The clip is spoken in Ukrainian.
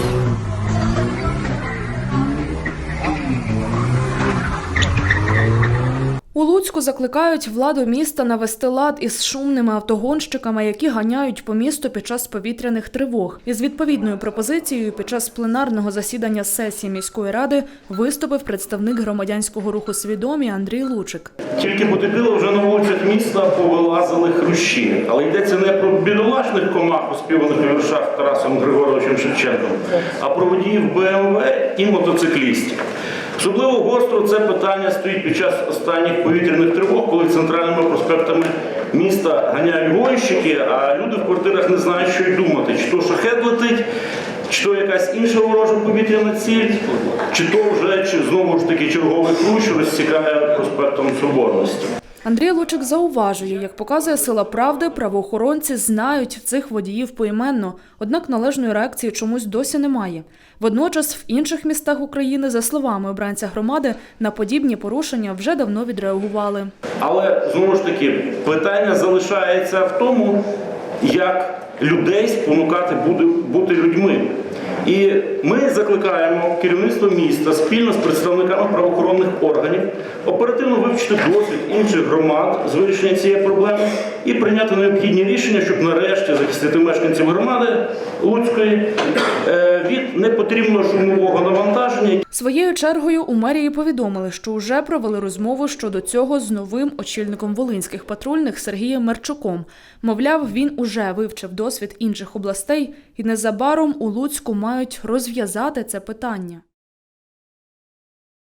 Thank you. У Луцьку закликають владу міста навести лад із шумними автогонщиками, які ганяють по місту під час повітряних тривог. Із відповідною пропозицією під час пленарного засідання сесії міської ради виступив представник громадянського руху свідомі Андрій Лучик. Тільки потепліло вже на вулицях міста повилазили хрущі. Але йдеться не про бідолашних комах, оспіваних у віршах Тарасом Григоровичем Шевченком, а про водіїв БМВ і мотоциклістів. Особливо гостро це питання стоїть під час останніх повітряних тривог, коли центральними проспектами міста ганяють гонщики, а люди в квартирах не знають, що й думати, чи то шахет летить, чи то якась інша ворожа повітряна ціль, чи то вже чи знову ж таки черговий ключ розсікає проспектом Соборності. Андрій Лучик зауважує, як показує сила правди, правоохоронці знають цих водіїв поіменно, однак належної реакції чомусь досі немає. Водночас в інших містах України, за словами обранця громади, на подібні порушення вже давно відреагували. Але знову ж таки питання залишається в тому, як людей спонукати бути, людьми. І ми закликаємо керівництво міста спільно з представниками правоохоронних органів оперативно вивчити досвід інших громад з вирішення цієї проблеми і прийняти необхідні рішення, щоб нарешті захистити мешканців громади Луцької е, від непотрібного шумового навантаження, Своєю чергою у мерії повідомили, що вже провели розмову щодо цього з новим очільником волинських патрульних Сергієм Мерчуком. Мовляв, він уже вивчив досвід інших областей, і незабаром у Луцьку мають розв'язати це питання.